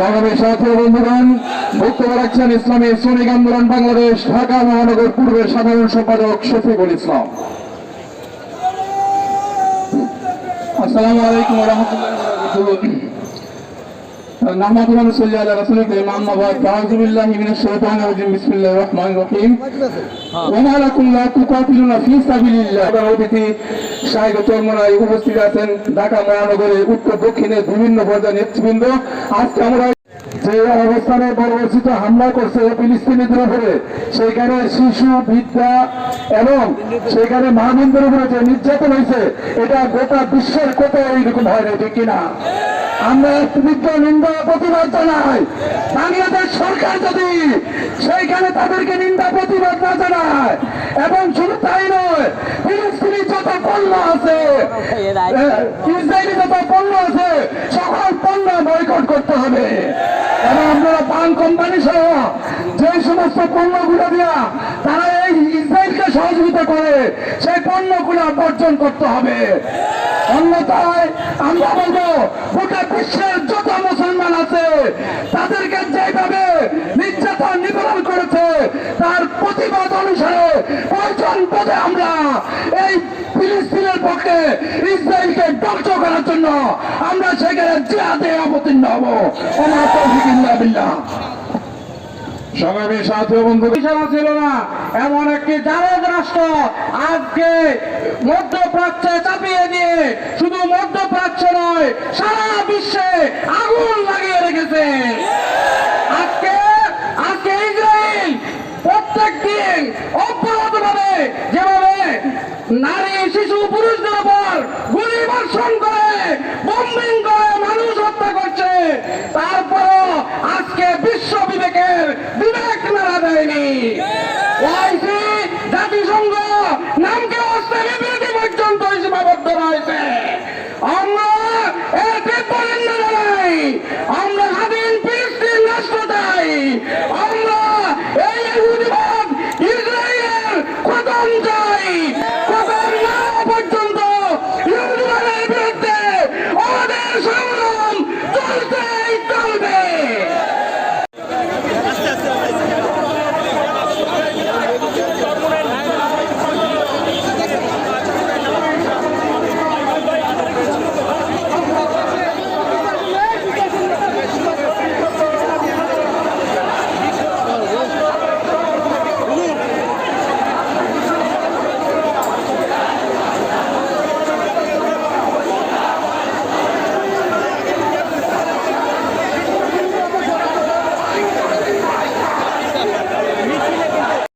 সংগ্রামের সাথে বন্ধুগণ, বক্তব্য রাখছেন ইসলামী শ্রমিক আন্দোলন বাংলাদেশ, ঢাকা মহানগর পূর্বের সাধারণ সম্পাদক শফিকুল ইসলাম। আসসালামু আলাইকুম সাহেব চর্মনায় উপস্থিত আছেন ঢাকা মহানগরের উত্তর দক্ষিণে বিভিন্ন পর্যায়ে নেতৃবৃন্দ। আজকে আমরা যে অবস্থানে পরবর্তীত হামলা করছে ফিলিস্তিনিদের উপরে সেখানে শিশু বিদ্যা এবং সেখানে মাহমিনদের উপরে যে নির্যাতন হয়েছে, এটা গোটা বিশ্বের কোথায় এইরকম হয় না ঠিক কিনা? আমরা তীব্র নিন্দা প্রতিবাদ জানাই। বাংলাদেশ সরকার যদি সেইখানে তাদেরকে নিন্দা, প্রতিবাদ না জানায়, এবং শুধু তাই নয় পণ্য আছে। ইসরায়েলি যত পণ্য আছে? সকল পণ্য বয়কট করতে হবে। এবং আপনারা পান কোম্পানি সহ যে সমস্ত পণ্যগুলো দিয়া তারা এই ইসরায়েলকে সহযোগিতা করে সেই পণ্যগুলো বর্জন করতে হবে। অন্যথায় আমরা বলব গোটা বিশ্বের যত মুসলমান আছে তাদেরকে যেভাবে নির্যাতন নিবারণ তার প্রতিবাদ অনুসারে প্রয়োজন বোধে আমরা এই ফিলিস্তিনের পক্ষে ইসরায়েলকে ধ্বংস করার জন্য আমরা সেখানে জিহাদে অবতীর্ণ হব। বিল্লাহ। সাথী বন্ধু ছিল না এমন একটি জারদ রাষ্ট্র আজকে মধ্যপ্রাচ্যে চাপিয়ে দিয়ে শুধু মধ্যপ্রাচ্য নয় সারা বিশ্বে নারী, শিশু পুরুষদের উপর গুলি বর্ষণ করে বম্বিং করে মানুষ হত্যা করছে। তারপরও আজকে বিশ্ব বিবেকের বিবেক নাড়া দেয়নি। ওয়াইসি জাতিসংঘ নামকে অস্থায়ী পর্যন্ত সীমাবদ্ধ রয়েছে। আমরা আমরা স্বাধীন ফিলিস্তিন রাষ্ট্র চাই।